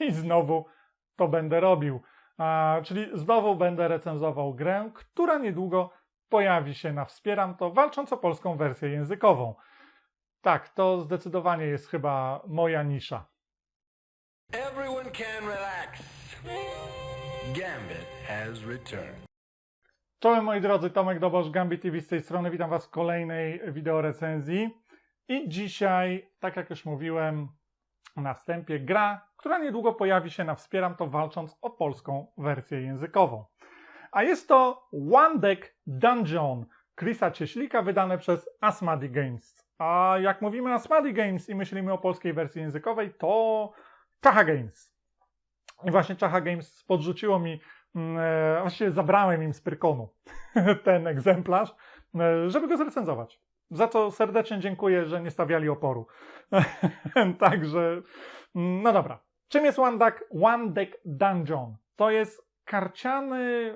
i znowu to będę robił. A, czyli znowu będę recenzował grę, która niedługo pojawi się na Wspieram to, walcząc o polską wersję językową. Tak, to zdecydowanie jest chyba moja nisza. Everyone can relax. Gambit has returned. Czołem moi drodzy, Tomek Dobosz, Gambit TV z tej strony. Witam Was w kolejnej wideorecenzji. I dzisiaj, tak jak już mówiłem na wstępie, gra, która niedługo pojawi się na Wspieram to walcząc o polską wersję językową. A jest to One Deck Dungeon Chrisa Cieślika, wydane przez Asmadi Games. A jak mówimy Asmadi Games i myślimy o polskiej wersji językowej, to Czacha Games. I właśnie Czacha Games podrzuciło mi Mm, e, właściwie zabrałem im z Pyrkonu ten egzemplarz, e, żeby go zrecenzować. Za co serdecznie dziękuję, że nie stawiali oporu. Także, mm, no dobra. Czym jest One Deck, One Deck Dungeon? To jest karciany,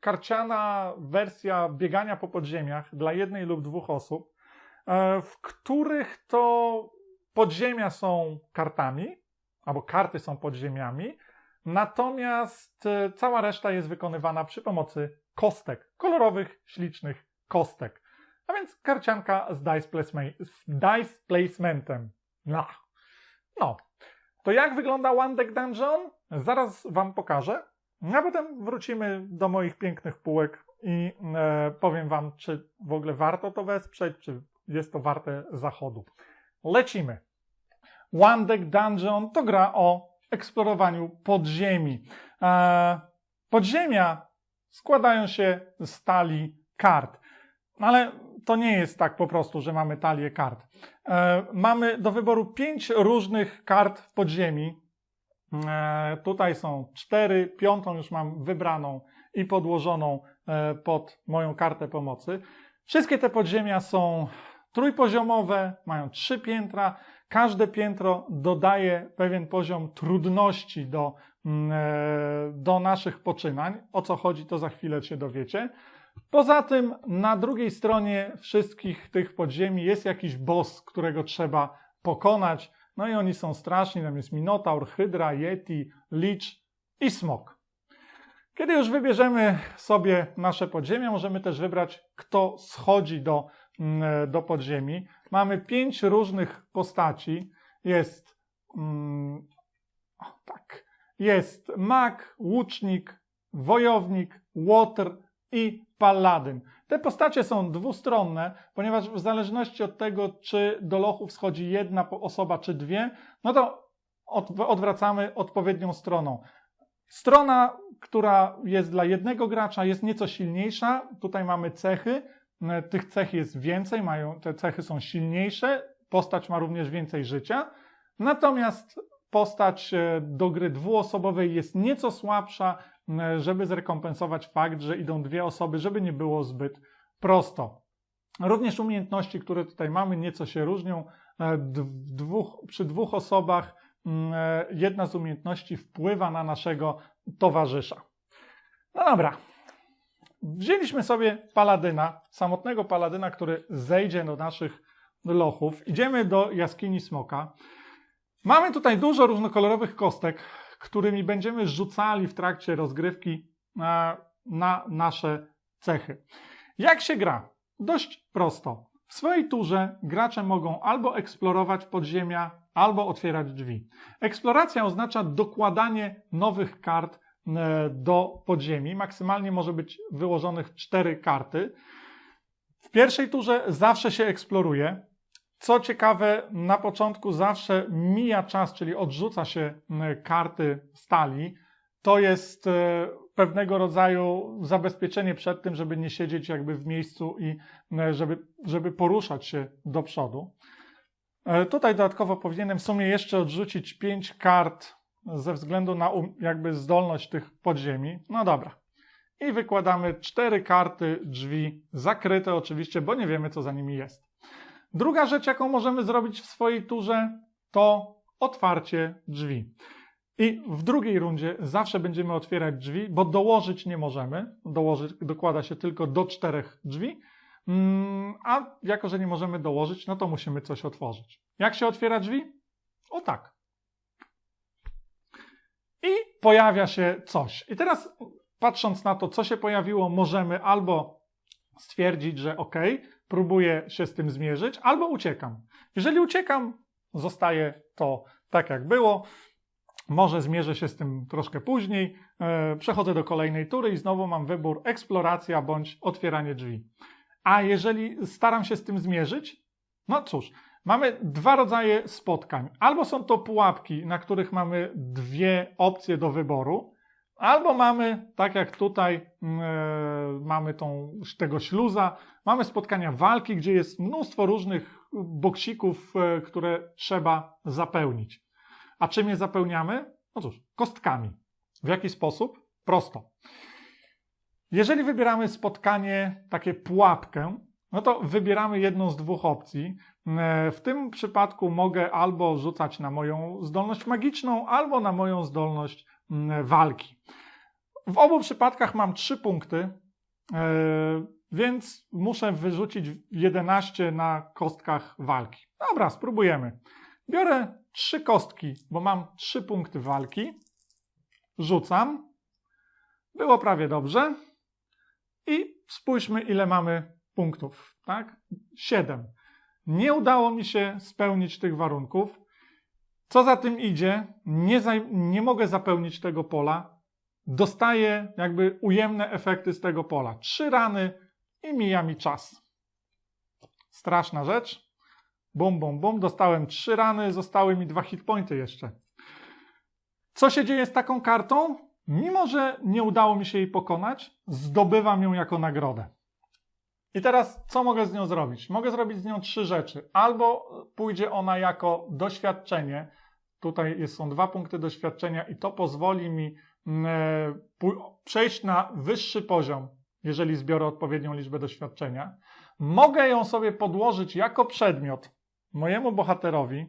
karciana wersja biegania po podziemiach dla jednej lub dwóch osób, e, w których to podziemia są kartami, albo karty są podziemiami, Natomiast e, cała reszta jest wykonywana przy pomocy kostek, kolorowych, ślicznych kostek. A więc karcianka z dice, placement, z dice placementem. No. no. To jak wygląda One Deck Dungeon? Zaraz Wam pokażę. A potem wrócimy do moich pięknych półek i e, powiem Wam, czy w ogóle warto to wesprzeć, czy jest to warte zachodu. Lecimy. One Deck Dungeon to gra o eksplorowaniu podziemi. E, podziemia składają się z talii kart, ale to nie jest tak po prostu, że mamy talię kart. E, mamy do wyboru pięć różnych kart w podziemi. E, tutaj są cztery, piątą już mam wybraną i podłożoną pod moją kartę pomocy. Wszystkie te podziemia są trójpoziomowe, mają trzy piętra Każde piętro dodaje pewien poziom trudności do, mm, e, do naszych poczynań. O co chodzi, to za chwilę się dowiecie. Poza tym na drugiej stronie wszystkich tych podziemi jest jakiś boss, którego trzeba pokonać. No i oni są straszni. Tam jest Minotaur, Hydra, Yeti, Lich i Smok. Kiedy już wybierzemy sobie nasze podziemia, możemy też wybrać, kto schodzi do, mm, do podziemi. Mamy pięć różnych postaci. Jest, mm, o, tak, jest mag, łucznik, wojownik, łotr i paladyn. Te postacie są dwustronne, ponieważ w zależności od tego, czy do lochów schodzi jedna osoba, czy dwie, no to odwracamy odpowiednią stroną. Strona, która jest dla jednego gracza, jest nieco silniejsza. Tutaj mamy cechy, E, tych cech jest więcej, mają, te cechy są silniejsze, postać ma również więcej życia, natomiast postać e, do gry dwuosobowej jest nieco słabsza, żeby zrekompensować fakt, że idą dwie osoby, żeby nie było zbyt prosto. Również umiejętności, które tutaj mamy, nieco się różnią. Dwóch, przy dwóch osobach jedna z umiejętności wpływa na naszego towarzysza. No dobra, wzięliśmy sobie paladyna, samotnego paladyna, który zejdzie do naszych lochów. Idziemy do jaskini smoka. Mamy tutaj dużo różnokolorowych kostek, którymi będziemy rzucali w trakcie rozgrywki na, na nasze cechy. Jak się gra? Dość prosto. W swojej turze gracze mogą albo eksplorować podziemia, albo otwierać drzwi. Eksploracja oznacza dokładanie nowych kart E, do podziemi. Maksymalnie może być wyłożonych cztery karty. W pierwszej turze zawsze się eksploruje. Co ciekawe, na początku zawsze mija czas, czyli odrzuca się karty stali. To jest e, pewnego rodzaju zabezpieczenie przed tym, żeby nie siedzieć jakby w miejscu i e, żeby, żeby poruszać się do przodu. Tutaj dodatkowo powinienem w sumie jeszcze odrzucić pięć kart ze względu na um, jakby zdolność tych podziemi. No dobra. I wykładamy cztery karty drzwi, zakryte oczywiście, bo nie wiemy, co za nimi jest. Druga rzecz, jaką możemy zrobić w swojej turze, to otwarcie drzwi. I w drugiej rundzie zawsze będziemy otwierać drzwi, bo dołożyć nie możemy. Dołożyć dokłada się tylko do czterech drzwi. Mm, a jako, że nie możemy dołożyć, no to musimy coś otworzyć. Jak się otwiera drzwi? O tak. pojawia się coś. I teraz patrząc na to, co się pojawiło, możemy albo stwierdzić, że ok, próbuję się z tym zmierzyć, albo uciekam. Jeżeli uciekam, zostaje to tak jak było. Może zmierzę się z tym troszkę później. E, Przechodzę do kolejnej tury i znowu mam wybór eksploracja bądź otwieranie drzwi. A jeżeli staram się z tym zmierzyć, no cóż, mamy dwa rodzaje spotkań. Albo są to pułapki, na których mamy dwie opcje do wyboru, albo mamy, tak jak tutaj, e, mamy tą, tego śluza, mamy spotkania walki, gdzie jest mnóstwo różnych boksików, e, które trzeba zapełnić. A czym je zapełniamy? No cóż, kostkami. W jaki sposób? Prosto. Jeżeli wybieramy spotkanie, takie pułapkę, no to wybieramy jedną z dwóch opcji. E, W tym przypadku mogę albo rzucać na moją zdolność magiczną, albo na moją zdolność walki. W obu przypadkach mam trzy punkty, e, więc muszę wyrzucić 11 na kostkach walki. Dobra, spróbujemy. Biorę trzy kostki, bo mam trzy punkty walki. Rzucam. Było prawie dobrze. I spójrzmy, ile mamy punktów. Tak? Siedem. Nie udało mi się spełnić tych warunków. Co za tym idzie, nie, nie mogę zapełnić tego pola. Dostaję jakby ujemne efekty z tego pola. Trzy rany i mija mi czas. Straszna rzecz. Bum, bum, bum. Dostałem trzy rany, zostały mi dwa hitpointy jeszcze. Co się dzieje z taką kartą? Mimo, że nie udało mi się jej pokonać, zdobywam ją jako nagrodę. I teraz co mogę z nią zrobić? Mogę zrobić z nią trzy rzeczy. Albo pójdzie ona jako doświadczenie. Tutaj są dwa punkty doświadczenia i to pozwoli mi mm, e, przejść na wyższy poziom, jeżeli zbiorę odpowiednią liczbę doświadczenia. Mogę ją sobie podłożyć jako przedmiot mojemu bohaterowi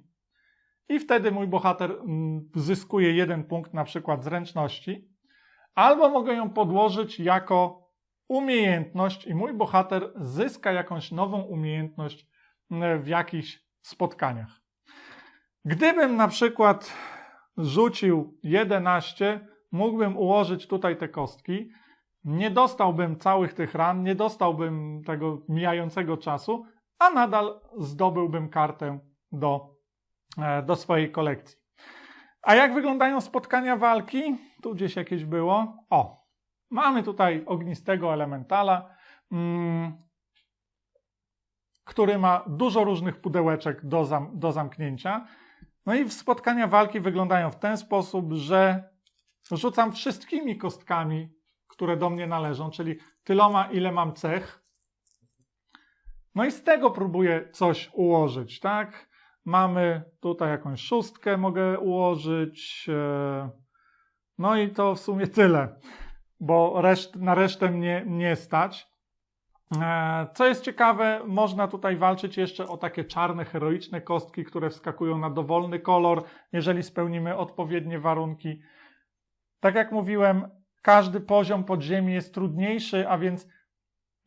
i wtedy mój bohater mm, zyskuje jeden punkt na przykład zręczności. Albo mogę ją podłożyć jako umiejętność i mój bohater zyska jakąś nową umiejętność mm, w jakichś spotkaniach. Gdybym na przykład rzucił 11, mógłbym ułożyć tutaj te kostki, nie dostałbym całych tych ran, nie dostałbym tego mijającego czasu, a nadal zdobyłbym kartę do, e, do swojej kolekcji. A jak wyglądają spotkania walki? Tu gdzieś jakieś było. O, mamy tutaj ognistego elementala, mm, który ma dużo różnych pudełeczek do, zam, do zamknięcia. No i spotkania walki wyglądają w ten sposób, że rzucam wszystkimi kostkami, które do mnie należą, czyli tyloma, ile mam cech. No i z tego próbuję coś ułożyć, tak? Mamy tutaj jakąś szóstkę, mogę ułożyć. e, No i to w sumie tyle, bo reszt, na resztę mnie nie stać. E, Co jest ciekawe, można tutaj walczyć jeszcze o takie czarne, heroiczne kostki, które wskakują na dowolny kolor, jeżeli spełnimy odpowiednie warunki. Tak jak mówiłem, każdy poziom podziemi jest trudniejszy, a więc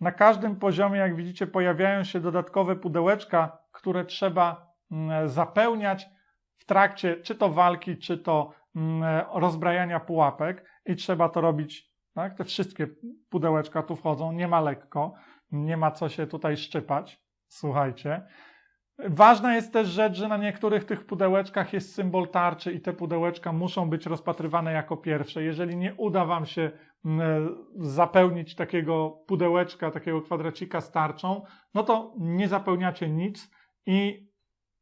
na każdym poziomie, jak widzicie, pojawiają się dodatkowe pudełeczka, które trzeba mm, zapełniać w trakcie czy to walki, czy to mm, rozbrajania pułapek i trzeba to robić, tak? Te wszystkie pudełeczka tu wchodzą, nie ma lekko, nie ma co się tutaj szczypać, słuchajcie. Ważna jest też rzecz, że na niektórych tych pudełeczkach jest symbol tarczy i te pudełeczka muszą być rozpatrywane jako pierwsze. Jeżeli nie uda Wam się mm, zapełnić takiego pudełeczka, takiego kwadracika z tarczą, no to nie zapełniacie nic i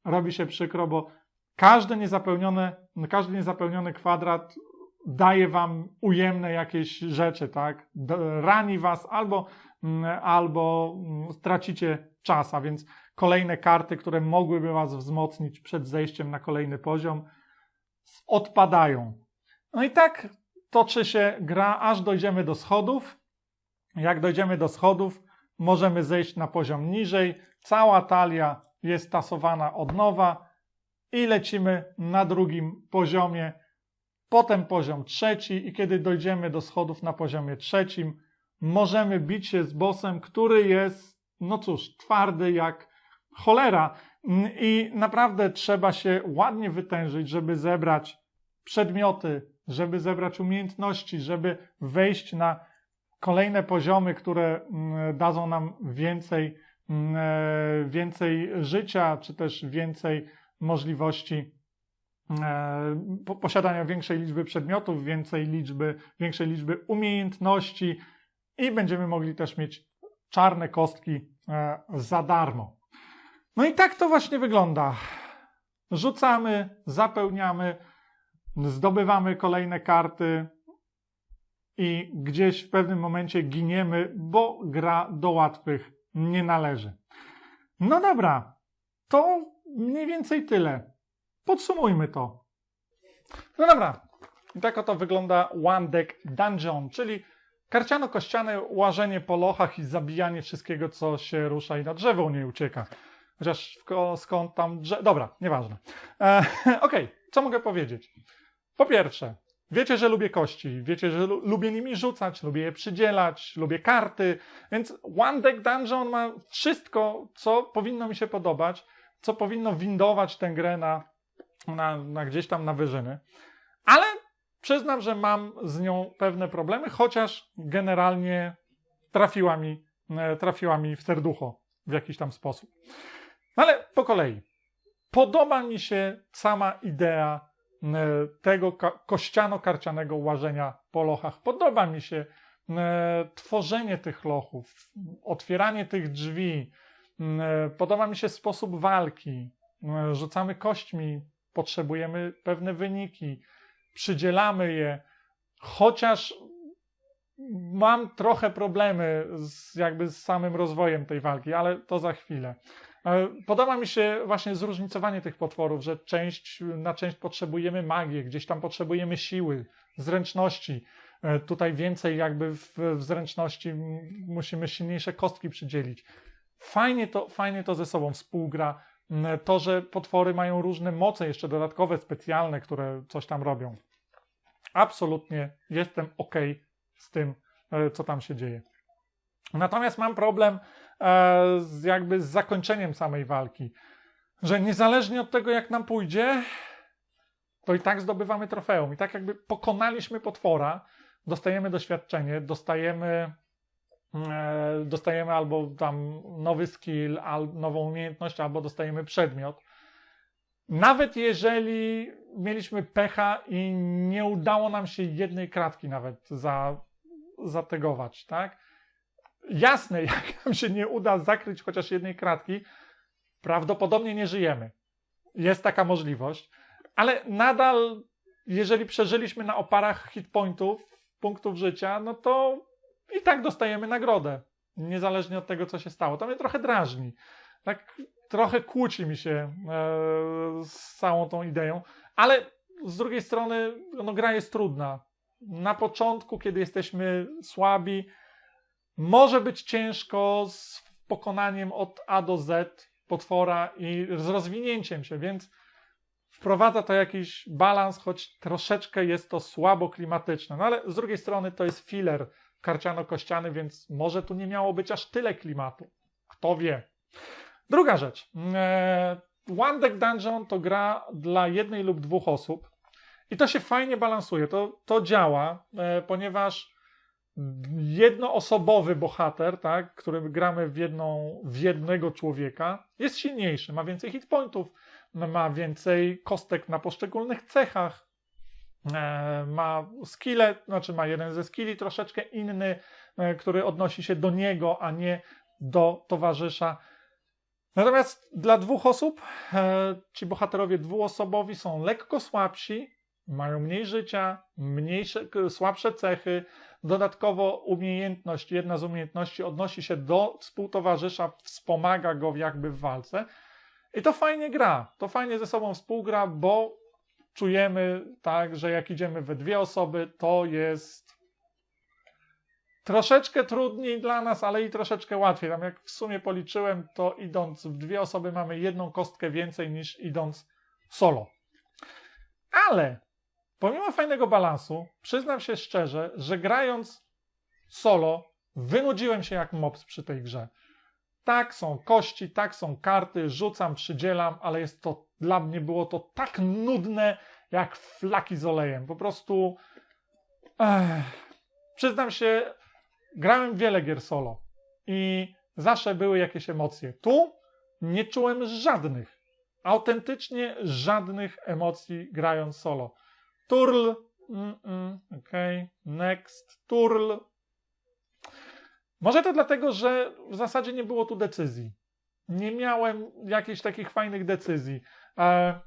robi się przykro, bo każde niezapełnione, każdy niezapełniony kwadrat daje Wam ujemne jakieś rzeczy, tak? Rani Was albo, mm, albo mm, stracicie czas, a więc kolejne karty, które mogłyby Was wzmocnić przed zejściem na kolejny poziom, odpadają. No i tak toczy się gra, aż dojdziemy do schodów. Jak dojdziemy do schodów, możemy zejść na poziom niżej. Cała talia jest tasowana od nowa i lecimy na drugim poziomie. Potem poziom trzeci i kiedy dojdziemy do schodów na poziomie trzecim, możemy bić się z bossem, który jest, no cóż, twardy jak cholera. I naprawdę trzeba się ładnie wytężyć, żeby zebrać przedmioty, żeby zebrać umiejętności, żeby wejść na kolejne poziomy, które mm, dadzą nam więcej, mm, e, więcej życia, czy też więcej możliwości posiadania większej liczby przedmiotów, więcej liczby, większej liczby umiejętności i będziemy mogli też mieć czarne kostki e, za darmo. No i tak to właśnie wygląda. Rzucamy, zapełniamy, zdobywamy kolejne karty i gdzieś w pewnym momencie giniemy, bo gra do łatwych nie należy. No dobra, to mniej więcej tyle. Podsumujmy to. No dobra, i tak oto wygląda One Deck Dungeon, czyli karciano-kościane łażenie po lochach i zabijanie wszystkiego, co się rusza i na drzewo nie ucieka. Chociaż skąd tam drzewo... Dobra, nieważne. E, Okej, co mogę powiedzieć? Po pierwsze, wiecie, że lubię kości, wiecie, że lu- lubię nimi rzucać, lubię je przydzielać, lubię karty, więc One Deck Dungeon ma wszystko, co powinno mi się podobać, co powinno windować tę grę na, na, na gdzieś tam na wyżyny. Ale przyznam, że mam z nią pewne problemy, chociaż generalnie trafiła mi, e, trafiła mi w serducho w jakiś tam sposób. No ale po kolei. Podoba mi się sama idea e, tego ka- kościano-karcianego łażenia po lochach. Podoba mi się e, tworzenie tych lochów, otwieranie tych drzwi. Podoba mi się sposób walki. Rzucamy kośćmi, potrzebujemy pewne wyniki, przydzielamy je, chociaż mam trochę problemy z, jakby z samym rozwojem tej walki, ale to za chwilę. E, Podoba mi się właśnie zróżnicowanie tych potworów, że część, na część potrzebujemy magię, gdzieś tam potrzebujemy siły, zręczności. E, Tutaj więcej jakby w, w zręczności musimy silniejsze kostki przydzielić. Fajnie to, fajnie to ze sobą współgra. M, To, że potwory mają różne moce, jeszcze dodatkowe, specjalne, które coś tam robią. Absolutnie jestem ok z tym, e, co tam się dzieje. Natomiast mam problem e, z, jakby z zakończeniem samej walki, że niezależnie od tego, jak nam pójdzie, to i tak zdobywamy trofeum. I tak jakby pokonaliśmy potwora, dostajemy doświadczenie, dostajemy, dostajemy albo tam nowy skill, al, nową umiejętność, albo dostajemy przedmiot. Nawet jeżeli mieliśmy pecha i nie udało nam się jednej kratki nawet za, zategować, tak? Jasne, jak nam się nie uda zakryć chociaż jednej kratki, prawdopodobnie nie żyjemy. Jest taka możliwość, ale nadal, jeżeli przeżyliśmy na oparach hitpointów, punktów życia, no to i tak dostajemy nagrodę, niezależnie od tego, co się stało. To mnie trochę drażni. Tak trochę kłóci mi się e, z całą tą ideą, ale z drugiej strony no, gra jest trudna. Na początku, kiedy jesteśmy słabi, może być ciężko z pokonaniem od A do Z potwora i z rozwinięciem się, więc wprowadza to jakiś balans, choć troszeczkę jest to słabo klimatyczne. No ale z drugiej strony to jest filler karciano-kościany, więc może tu nie miało być aż tyle klimatu. Kto wie. Druga rzecz. E, One Deck Dungeon to gra dla jednej lub dwóch osób i to się fajnie balansuje. To, to działa, e, ponieważ jednoosobowy bohater, tak, którym gramy w, jedną, w jednego człowieka, jest silniejszy, ma więcej hitpointów, ma więcej kostek na poszczególnych cechach, ma skille, znaczy ma jeden ze skilli troszeczkę inny, e, który odnosi się do niego, a nie do towarzysza. Natomiast dla dwóch osób e, ci bohaterowie dwuosobowi są lekko słabsi, mają mniej życia, mniejsze, słabsze cechy. Dodatkowo umiejętność, jedna z umiejętności odnosi się do współtowarzysza, wspomaga go jakby w walce. I to fajnie gra, to fajnie ze sobą współgra, bo czujemy tak, że jak idziemy we dwie osoby, to jest troszeczkę trudniej dla nas, ale i troszeczkę łatwiej. Tam jak w sumie policzyłem, to idąc w dwie osoby mamy jedną kostkę więcej niż idąc solo. Ale pomimo fajnego balansu, przyznam się szczerze, że grając solo, wynudziłem się jak mops przy tej grze. Tak, są kości, tak, są karty, rzucam, przydzielam, ale jest to, dla mnie było to tak nudne jak flaki z olejem. Po prostu. Ech, przyznam się, grałem wiele gier solo i zawsze były jakieś emocje. Tu nie czułem żadnych, autentycznie żadnych emocji grając solo. Turl, mm, mm, okej, next, turl. Może to dlatego, że w zasadzie nie było tu decyzji. Nie miałem jakichś takich fajnych decyzji. E,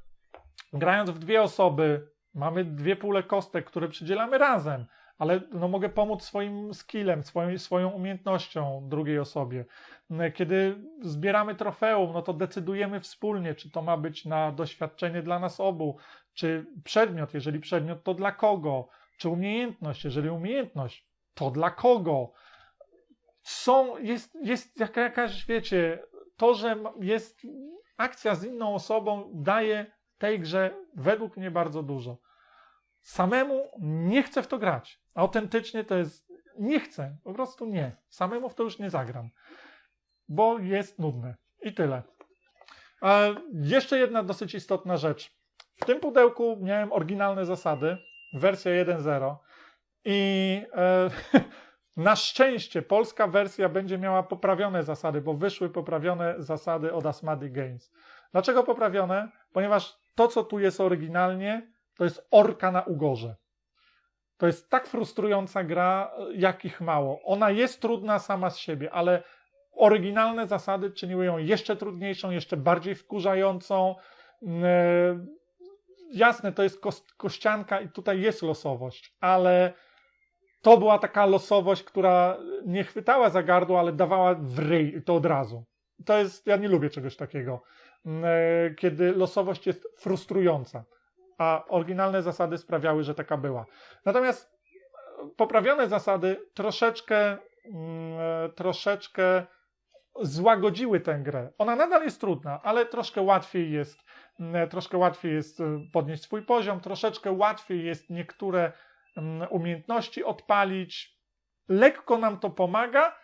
grając w dwie osoby, mamy dwie pule kostek, które przydzielamy razem, ale no, mogę pomóc swoim skillem, swoją, swoją umiejętnością drugiej osobie. E, Kiedy zbieramy trofeum, no to decydujemy wspólnie, czy to ma być na doświadczenie dla nas obu, czy przedmiot, jeżeli przedmiot, to dla kogo, czy umiejętność, jeżeli umiejętność, to dla kogo. Są, jest, jest jaka, jakaś, wiecie, to, że jest akcja z inną osobą, daje tej grze według mnie bardzo dużo. Samemu nie chcę w to grać. Autentycznie to jest. Nie chcę, po prostu nie. Samemu w to już nie zagram, bo jest nudne. I tyle. E, jeszcze jedna dosyć istotna rzecz. W tym pudełku miałem oryginalne zasady, wersja 1.0 i e, na szczęście polska wersja będzie miała poprawione zasady, bo wyszły poprawione zasady od Asmadi Games. Dlaczego poprawione? Ponieważ to, co tu jest oryginalnie, to jest orka na ugorze. To jest tak frustrująca gra, jakich mało. Ona jest trudna sama z siebie, ale oryginalne zasady czyniły ją jeszcze trudniejszą, jeszcze bardziej wkurzającą. Yy, jasne, to jest kościanka i tutaj jest losowość, ale to była taka losowość, która nie chwytała za gardło, ale dawała w ryj to od razu. To jest, ja nie lubię czegoś takiego, mm, e, kiedy losowość jest frustrująca, a oryginalne zasady sprawiały, że taka była. Natomiast e, poprawione zasady troszeczkę, mm, e, troszeczkę złagodziły tę grę. Ona nadal jest trudna, ale troszkę łatwiej jest, mm, troszkę łatwiej jest e, podnieść swój poziom, troszeczkę łatwiej jest niektóre umiejętności odpalić. Lekko nam to pomaga,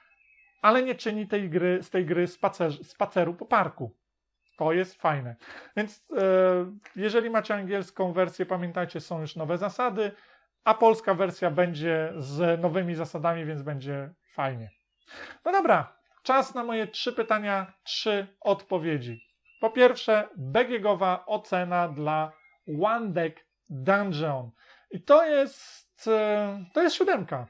ale nie czyni tej gry, z tej gry spacer, spaceru po parku. To jest fajne. Więc e, jeżeli macie angielską wersję, pamiętajcie, są już nowe zasady, a polska wersja będzie z nowymi zasadami, więc będzie fajnie. No dobra, czas na moje trzy pytania, trzy odpowiedzi. Po pierwsze, BGGowa ocena dla One Deck Dungeon. I to jest, e, to jest siódemka.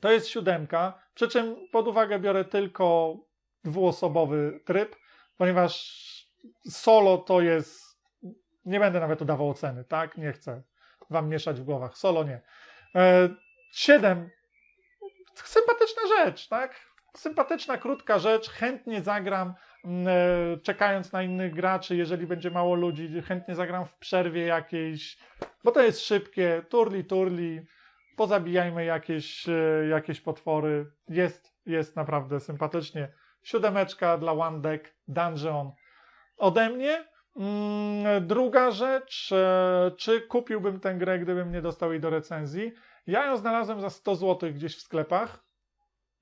To jest siódemka, przy czym pod uwagę biorę tylko dwuosobowy tryb, ponieważ solo to jest. Nie będę nawet udawał oceny, tak? Nie chcę wam mieszać w głowach. Solo nie. E, Siedem. Sympatyczna rzecz, tak? Sympatyczna, krótka rzecz. Chętnie zagram, czekając na innych graczy. Jeżeli będzie mało ludzi, chętnie zagram w przerwie jakiejś, bo to jest szybkie. Turli, turli. Pozabijajmy jakieś, e, jakieś potwory. Jest, jest naprawdę sympatycznie. Siódemeczka dla One Deck Dungeon ode mnie. Mm, Druga rzecz, e, czy kupiłbym tę grę, gdybym nie dostał jej do recenzji? Ja ją znalazłem za 100 zł gdzieś w sklepach.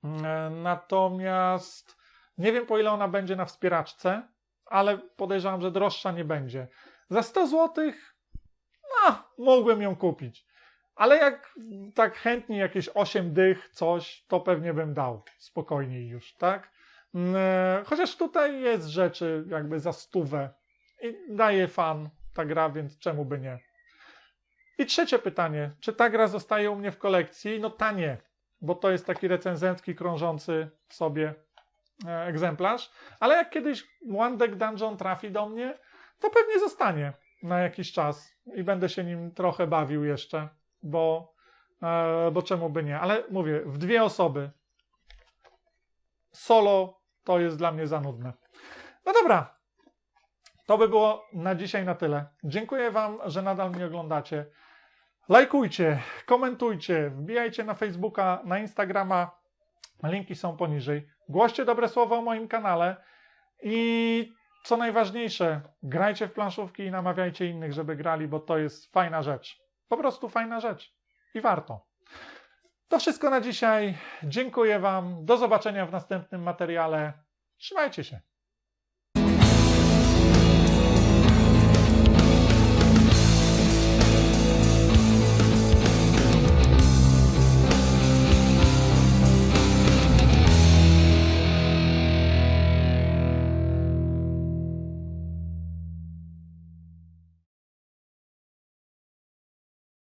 Mm, e, Natomiast nie wiem po ile ona będzie na wspieraczce, ale podejrzewam, że droższa nie będzie. Za 100 zł, no, mógłbym ją kupić. Ale jak tak chętnie jakieś 8 dych, coś, to pewnie bym dał. Spokojniej już, tak? Mm, e, Chociaż tutaj jest rzeczy jakby za stówę i daje fan ta gra, więc czemu by nie? I trzecie pytanie, czy ta gra zostaje u mnie w kolekcji? No ta nie, bo to jest taki recenzencki, krążący sobie egzemplarz, ale jak kiedyś One Deck Dungeon trafi do mnie, to pewnie zostanie na jakiś czas i będę się nim trochę bawił jeszcze, bo, e, bo czemu by nie? Ale mówię, w dwie osoby solo to jest dla mnie za nudne. No dobra, to by było na dzisiaj na tyle. Dziękuję Wam, że nadal mnie oglądacie. Lajkujcie, komentujcie, wbijajcie na Facebooka, na Instagrama. Linki są poniżej. Głoście dobre słowo o moim kanale i co najważniejsze, grajcie w planszówki i namawiajcie innych, żeby grali, bo to jest fajna rzecz. Po prostu fajna rzecz i warto. To wszystko na dzisiaj. Dziękuję Wam. Do zobaczenia w następnym materiale. Trzymajcie się.